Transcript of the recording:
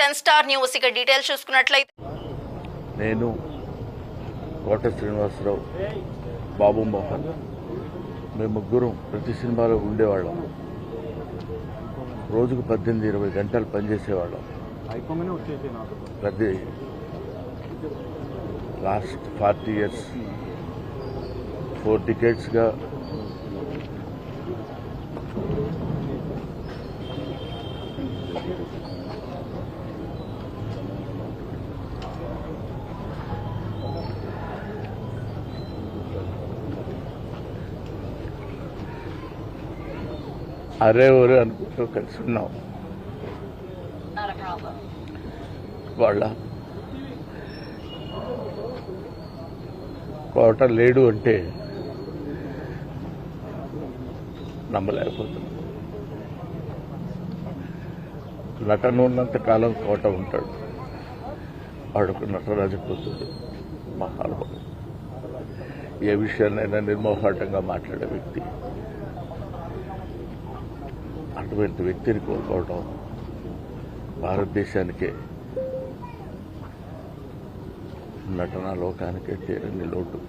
Ten star news ఇక details చూసుకున్నట్లయితే. నేను కోట శ్రీనివాసరావు బాబు మోహన్. మేము ముగ్గురం ప్రతి సినిమాలో ఉండేవాళ్ళం. రోజుకు పద్దెనిమిది ఇరవై గంటలు పనిచేసేవాళ్ళం. ప్రతి లాస్ట్ ఫార్టీ ఇయర్స్ ఫోర్ డికేట్స్గా అరే ఒరే అనుకుంటూ కలిసి ఉన్నాం వాళ్ళ కోట లేడు అంటే నమ్మలేకపోతున్నాం. నటన ఉన్నంత కాలం కోట ఉంటాడు. వాడుకు నటరాజు మహానుభావుడు. ఏ విషయాన్నైనా నిర్మోహాటంగా మాట్లాడే వ్యక్తి. అటువంటి వ్యక్తిని కోల్పోవడం భారతదేశానికే నటనా లోకానికే తీరని లోటు.